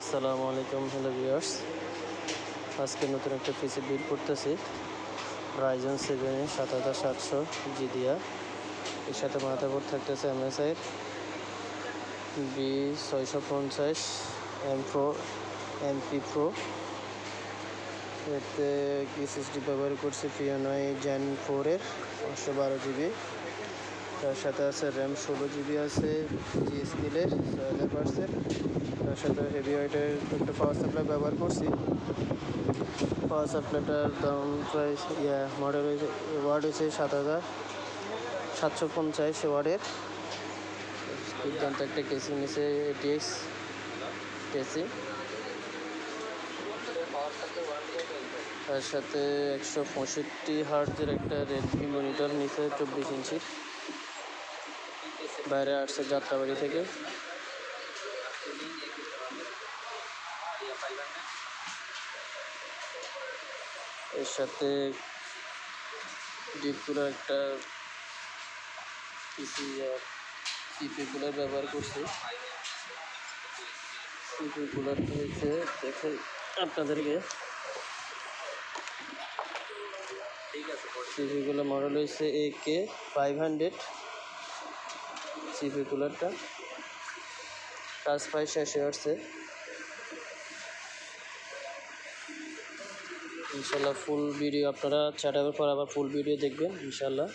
আসসালামু আলাইকুম, hello viewers. আজকে নতুন একটা পিসি বিল করতেছি রাইজন সেভেনের সাত হাজার সাতশো জি দিয়া এর সাথে মাথাবোর্ড থাকতেছে এমএসআইয়ের বি ছয়শো পঞ্চাশ এম প্রো এমপি প্রো এতে এসএসডি ব্যবহার করছি পিএনআই জেন ফোরের পাঁচশো বারো জিবি তার সাথে আছে র্যাম ষোলো জিবি আছে জি স্কিলের ছয় হাজার পার্সেন্ট। সাথে হেভি ওয়েটের একটা পাওয়ার সাপ্লাই ব্যবহার করছি। পাওয়ার সাপ্লাইটার দাম প্রায় ইয়া মডেল হয়েছে ওয়ার্ড হয়েছে সাত হাজার সাতশো পঞ্চাশ ওয়ার্ডের দুর্দান্ত একটা কেসি নিচে এটিএক্স কেসিং তার সাথে একশো পঁয়ষট্টি হার্জের একটা রেডমি মনিটর নিচে চব্বিশ ইঞ্চির। বাইরে আসছে যাত্রাবাড়ি থেকে। এর সাথে ডিপ কুলার একটা সিপি কুলার ব্যবহার করছি। সিপি কুলারটা হচ্ছে দেখেন আপনাদেরকে। সিপি কুলার মডেল হয়েছে A K five hundred CP কুলারটা কাজ প্রায় শেষে আসছে। ইনশাল্লাহ ফুল ভিডিও আপনারা চাটাবের পর আবার ফুল ভিডিও দেখবেন ইনশাল্লাহ।